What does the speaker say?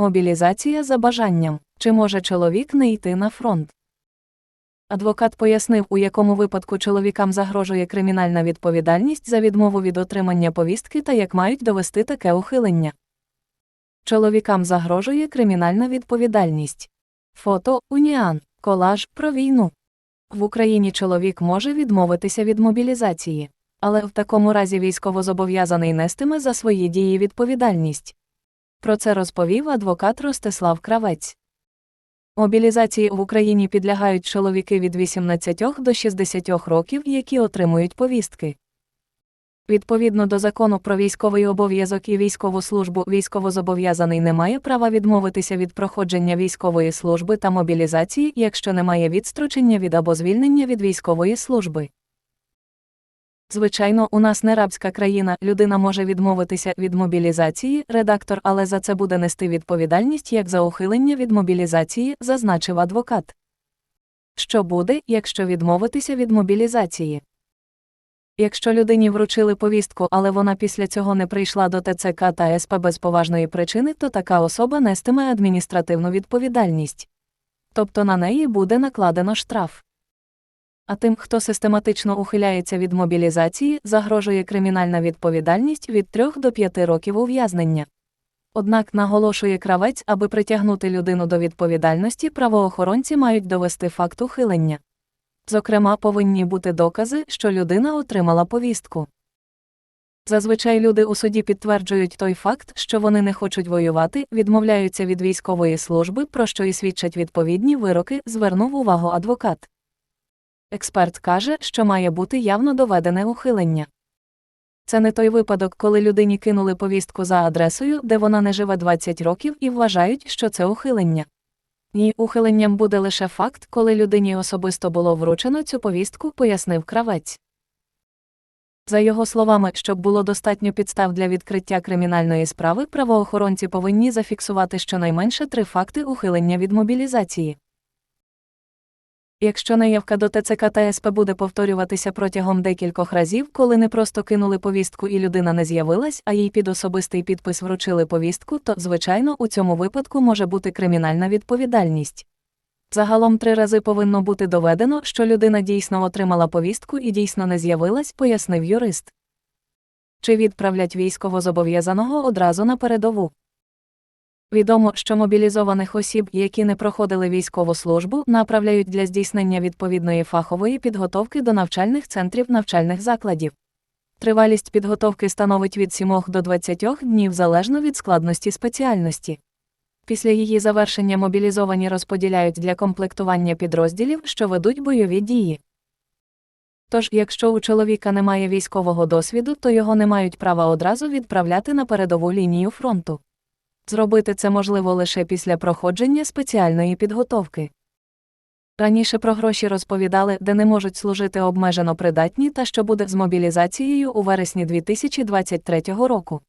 Мобілізація за бажанням. Чи може чоловік не йти на фронт? Адвокат пояснив, у якому випадку чоловікам загрожує кримінальна відповідальність за відмову від отримання повістки та як мають довести таке ухилення. Чоловікам загрожує кримінальна відповідальність. Фото Уніан. Колаж про війну. В Україні чоловік може відмовитися від мобілізації, але в такому разі військовозобов'язаний нестиме за свої дії відповідальність. Про це розповів адвокат Ростислав Кравець. Мобілізації в Україні підлягають чоловіки від 18 до 60 років, які отримують повістки. Відповідно до закону про військовий обов'язок і військову службу, військовозобов'язаний не має права відмовитися від проходження військової служби та мобілізації, якщо немає відстрочення від або звільнення від військової служби. Звичайно, у нас не рабська країна, людина може відмовитися від мобілізації, редактор, але за це буде нести відповідальність як за ухилення від мобілізації, зазначив адвокат. Що буде, якщо відмовитися від мобілізації? Якщо людині вручили повістку, але вона після цього не прийшла до ТЦК та СП без поважної причини, то така особа нестиме адміністративну відповідальність. Тобто на неї буде накладено штраф. А тим, хто систематично ухиляється від мобілізації, загрожує кримінальна відповідальність від 3 до 5 років ув'язнення. Однак наголошує кравець, аби притягнути людину до відповідальності, правоохоронці мають довести факт ухилення. Зокрема, повинні бути докази, що людина отримала повістку. Зазвичай люди у суді підтверджують той факт, що вони не хочуть воювати, відмовляються від військової служби, про що і свідчать відповідні вироки, звернув увагу адвокат. Експерт каже, що має бути явно доведене ухилення. Це не той випадок, коли людині кинули повістку за адресою, де вона не живе 20 років, і вважають, що це ухилення. Ні, ухиленням буде лише факт, коли людині особисто було вручено цю повістку, пояснив кравець. За його словами, щоб було достатньо підстав для відкриття кримінальної справи, правоохоронці повинні зафіксувати щонайменше три факти ухилення від мобілізації. Якщо неявка до ТЦК та СП буде повторюватися протягом декількох разів, коли не просто кинули повістку і людина не з'явилась, а їй під особистий підпис вручили повістку, то, звичайно, у цьому випадку може бути кримінальна відповідальність. Загалом три рази повинно бути доведено, що людина дійсно отримала повістку і дійсно не з'явилась, пояснив юрист. Чи відправлять військовозобов'язаного одразу на передову? Відомо, що мобілізованих осіб, які не проходили військову службу, направляють для здійснення відповідної фахової підготовки до навчальних центрів навчальних закладів. Тривалість підготовки становить від 7 до 20 днів залежно від складності спеціальності. Після її завершення мобілізовані розподіляють для комплектування підрозділів, що ведуть бойові дії. Тож, якщо у чоловіка немає військового досвіду, то його не мають права одразу відправляти на передову лінію фронту. Зробити це можливо лише після проходження спеціальної підготовки. Раніше про гроші розповідали, де не можуть служити обмежено придатні та що буде з мобілізацією у вересні 2023 року.